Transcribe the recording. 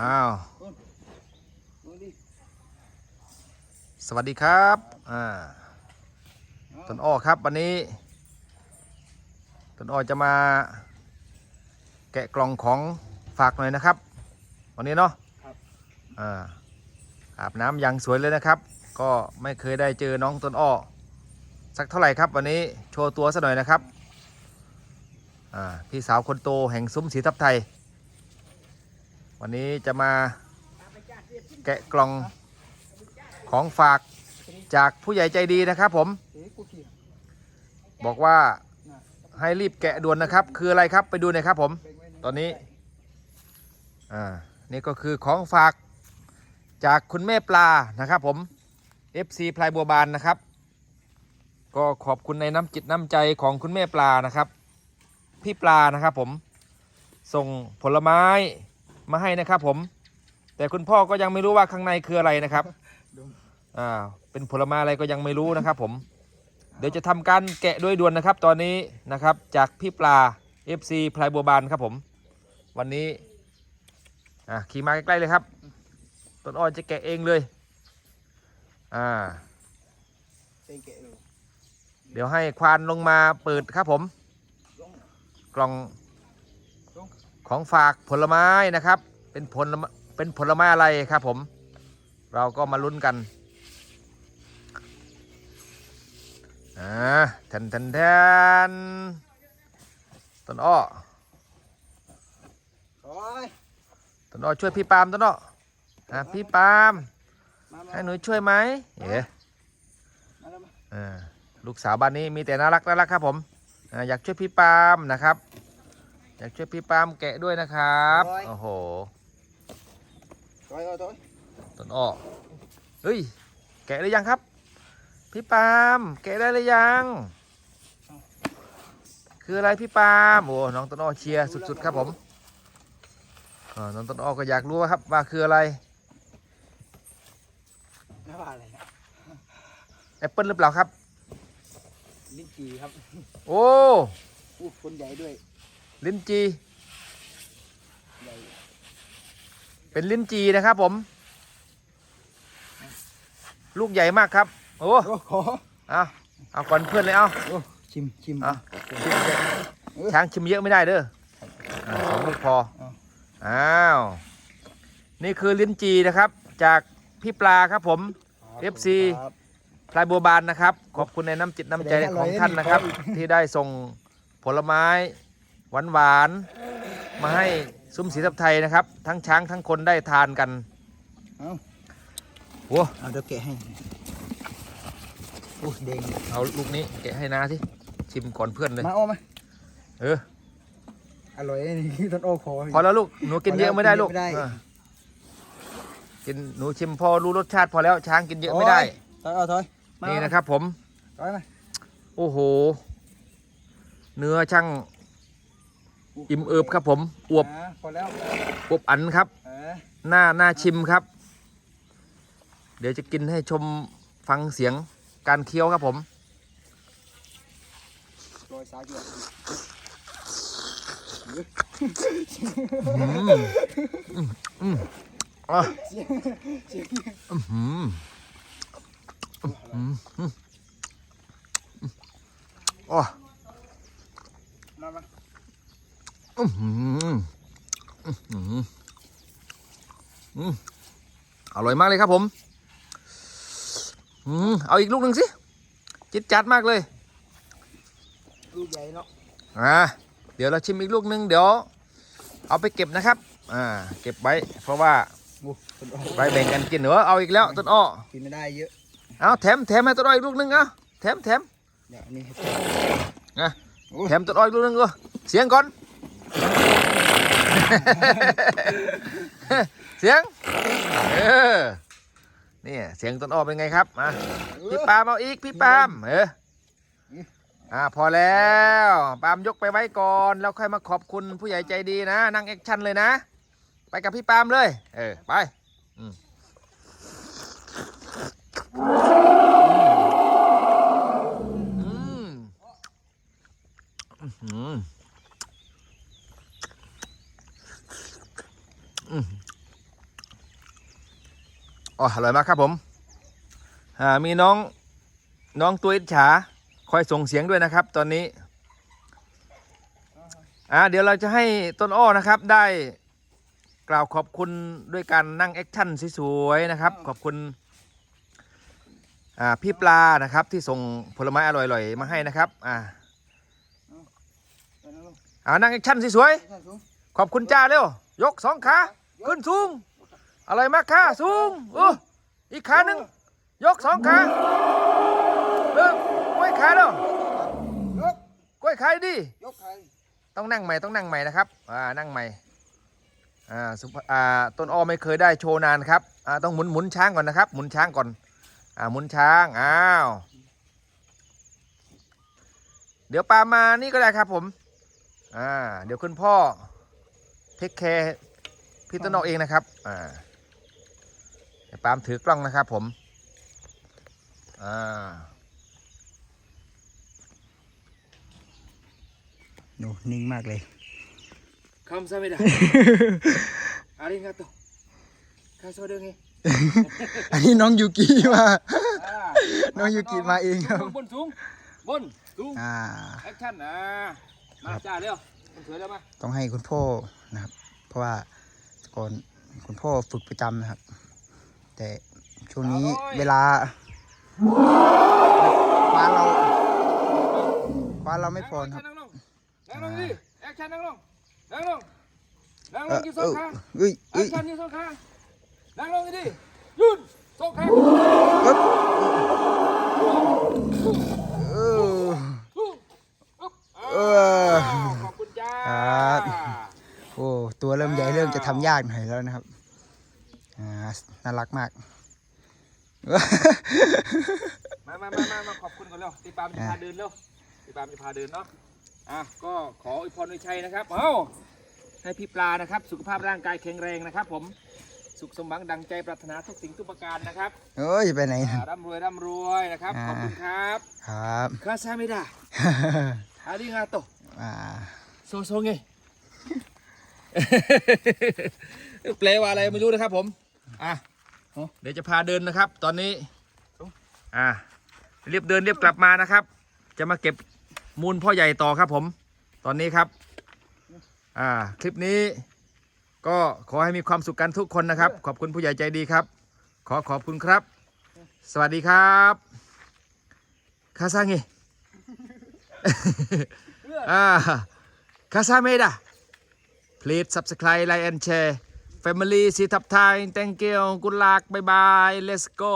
อ้าวดูดิสวัสดีครับ อ่า ต้นอ้อครับวันนี้ ต้นอ้อจะมา แกะกล่องของฝากหน่อยนะครับ วันนี้เนาะครับอ่า อาบน้ำอย่างสวยเลยนะครับ ก็ไม่เคยได้เจอน้องต้นอ้อสักเท่าไหร่ครับวันนี้โชว์ตัวซะหน่อยนะครับ อ่า พี่สาวคนโตแห่งซุ้มสีทับไทย วันนี้จะมาแกะกล่องของฝากจากผู้ใหญ่ใจดีนะครับผม บอกว่าให้รีบแกะด่วนนะครับ คืออะไรครับไปดูหน่อยครับผม ตอนนี้อ่านี่ก็คือของฝากจากคุณแม่ปลานะครับผม FC พลายบัวบานนะครับ ก็ขอบคุณในน้ำจิตน้ำใจของคุณแม่ปลานะครับ พี่ปลานะครับผมส่งผลไม้ มาให้นะครับผม แต่คุณพ่อก็ยังไม่รู้ว่าข้างในคืออะไรนะครับอ่าเป็นผลไม้อะไรก็ยังไม่รู้นะครับผม เดี๋ยวจะทำการแกะด้วยด่วนนะครับ ตอนนี้นะครับจากพี่ปลา FC พลายบัวบานครับผม วันนี้อะขี่มาใกล้ๆเลยครับต้นอ้อยจะแกะเองเลยอ่าเดี๋ยวให้ควานลงมาเปิดครับผม กล่อง ของฝากผลไม้นะครับ เป็นผลไม้เป็นผลไม้อะไรครับผม เราก็มาลุ้นกันอ่าแทนแทนแทนต้นอ้อโอ้ยต้นอ้อช่วยพี่ปาล์มต้นอ้ออะพี่ปาล์มมามาให้หนูช่วยไหมเอ๋มาแล้วมาเออลูกสาวบ้านนี้มีแต่น่ารักน่ารักครับผมอ่าอยากช่วยพี่ปาล์มนะครับ อยากช่วยพี่ปาล์มแกะด้วยนะครับโอ้โหถอยเอาถอยต้นอ้อเฮ้ยแกะได้ยังครับ พี่ปาล์มแกะได้หรือยัง คืออะไรพี่ปาล์มโอ้น้องต้นอ้อเชียร์สุดๆครับผมอ่าน้องต้นอ้อก็อยากรู้ว่าครับว่าคืออะไรไม่ว่าอะไรนะแอปเปิลหรือเปล่าครับลิ้นจี่ครับ โอ้อู้คนใหญ่ด้วย ลิ้นจีใหญ่เป็นลิ้นจีนะครับผม ลูกใหญ่มากครับ โอ้โอ้ขอเอาเอาก่อนเพื่อนเลยเอาโอ้ชิมชิมเอาชิมเยอะช้างชิมเยอะไม่ได้เด้ออ่าสองลูกพอเอาอ้าว นี่คือลิ้นจีนะครับ จากพี่ปลาครับผม FC ครับพลายบัวบานนะครับ ขอบคุณในน้ำจิตน้ำใจแสดงขอร่อองยท่านนะครับนี่ขออีกที่ได้ส่งผลไม้ หวานหวานๆมาให้ซุ้มศรีทับไทยนะครับ ทั้งช้างทั้งคนได้ทานกันเอาโอ้เอาเดี๋ยวแกะให้อู้แดงเอาลูกนี้แกะให้นาสิชิมก่อนเพื่อนเลยมาเอามาเอออร่อยนี่ต้นโอ้ขอพอแล้วลูกหนูกินเยอะไม่ได้ลูกกินเยอะไม่ได้เออกินหนูชิมพอรู้รสชาติพอแล้วช้างกินเยอะไม่ได้ถอยเอาถอยมานี่นะครับ ผมถอยมาโอ้โห เนื้อช่าง อิ่มเอิบครับผมอวบอ่าพอแล้วอวบอันครับเออหน้าหน้าชิมครับ เดี๋ยวจะกินให้ชมฟังเสียงการเคี้ยวครับผมโรยสาเกลืออื อื้อหืออื้อหืออืมอร่อยมากเลยครับผมอืมเอาอีกลูกหนึ่งสิจิตจัดมากเลย ลูกใหญ่เนาะอ่าเดี๋ยวเราชิมอีกลูกหนึ่งเดี๋ยว เอาไปเก็บนะครับ อ่า เก็บไว้เพราะว่าโอ้ต้นอ้อไปแบ่งกันกินเหรอเอาอีกแล้วต้นอ้อกินไม่ได้เยอะเอาแถมแถมให้ต้นอ้ออีกลูกหนึ่งเอาแถมแถมเดี๋ยวอันนี้ให้นะโอ้แถมต้นอ้ออีกลูกหนึ่งก็เสียงก่อน เสียง เออนี่เสียงต้นอ้อเป็นไงครับมาพี่ปามเอาอีกพี่ปามเอออ่าพอแล้วปามยกไปไว้ก่อนแล้วค่อยมาขอบคุณผู้ใหญ่ใจดีนะ นั่งแอคชั่นเลยนะ ไปกับพี่ปามเลย เออไปอืมอืม อ๋ออร่อยมากครับผมมีน้องน้องตัวอิจฉาคอยส่งเสียงด้วยนะครับ ตอนนี้อ่าเดี๋ยวเราจะให้ต้นอ้อนะครับได้กล่าวขอบคุณด้วยการนั่งแอคชั่นสวยๆนะครับ ขอบคุณอ่าพี่ปลานะครับที่ส่งผลไม้อร่อยๆมาให้นะครับอ่าไปนั่งลงอ่านั่งแอคชั่นสวยๆขอบคุณจ้าเร็วยกสองขา ขึ้นสูงอร่อยมากค่ะสูงโอ้อีกขาหนึ่งยกสองขาเริ่มกล้วยขาเนาะยกกล้วยขาดิยกใครต้องนั่งใหม่ต้องนั่งใหม่นะครับอ่านั่งใหม่อ่าสุภอ่าต้นอ้อไม่เคยได้โชว์นานครับอ่าต้องหมุนหมุนช้างก่อนนะครับ หมุนช้างก่อนอ่าหมุนช้างอ้าวเดี๋ยวปามานี่ก็ได้ครับผมอ่าเดี๋ยวคุณพ่อเทคแคร์ พี่ต้นอ้อเองนะครับอ่าเดี๋ยวปามถือกล้องนะครับผมอ่าหนูนิ่งมากเลยคำซะไม่ได้อาริงาโตคาโซเดงไงอันนี้น้องยูกิมาน้องยูกิมาเองครับบนสูงบนสูงอ่าแอคชั่นอ่ามาครับจ้าเร็วมันสวยแล้วมาต้องให้คุณพ่อนะครับ เพราะว่า ก่อนคุณพ่อฝึกประจำนะครับ แต่ช่วงนี้เวลาฟ้าเราฟ้าเราไม่พอครับนั่งลงนั่งลงดิแอคชั่นนั่งลงนั่งลงนั่งลเองอยืนสเอองอขาเอ้ยแอเอ้คยชั่นยืนสองขานั่งลงดิยืนสองขา เอ๊บเออ สู้อึ๊บ เออ ขอบคุณจ้า ครับ โอ้ตัวเริ่มใหญ่เริ่มจะ ทำยากหน่อยแล้วนะครับอ่าน่ารักมากมามามามามาขอบคุณก่อนเร็วตีปามจะพาเดินเร็วตีปามจะพาเดินเนาะอะก็ขออวยพรในชัยนะครับเอ้าให้พี่ปลานะครับ สุขภาพร่างกายแข็งแรงนะครับ ผมสุขสมหวังดังใจปรารถนาทุกสิ่งทุกประการนะครับเอ้ยไปไหนอ่าร่ำรวยร่ำรวยนะครับอ่าขอบคุณครับ ครับคาซาไม่ได้อาริงาโตอ่าโซโซไง แปลว่าอะไรไม่รู้นะครับ ผมอะเดี๋ยวจะพาเดินนะครับ ตอนนี้ อะเรียบเดินเรียบกลับมานะครับ จะมาเก็บมูลพ่อใหญ่ต่อครับ ผม ตอนนี้ครับ อ่า คลิปนี้ ก็ขอให้มีความสุขกันทุกคนนะครับ ขอบคุณผู้ใหญ่ใจดีครับ ขอขอบคุณครับ สวัสดีครับคาซาเงอ่าคาซาเมดา please subscribe like and share family สีทับไทย thank you good luck bye bye let's go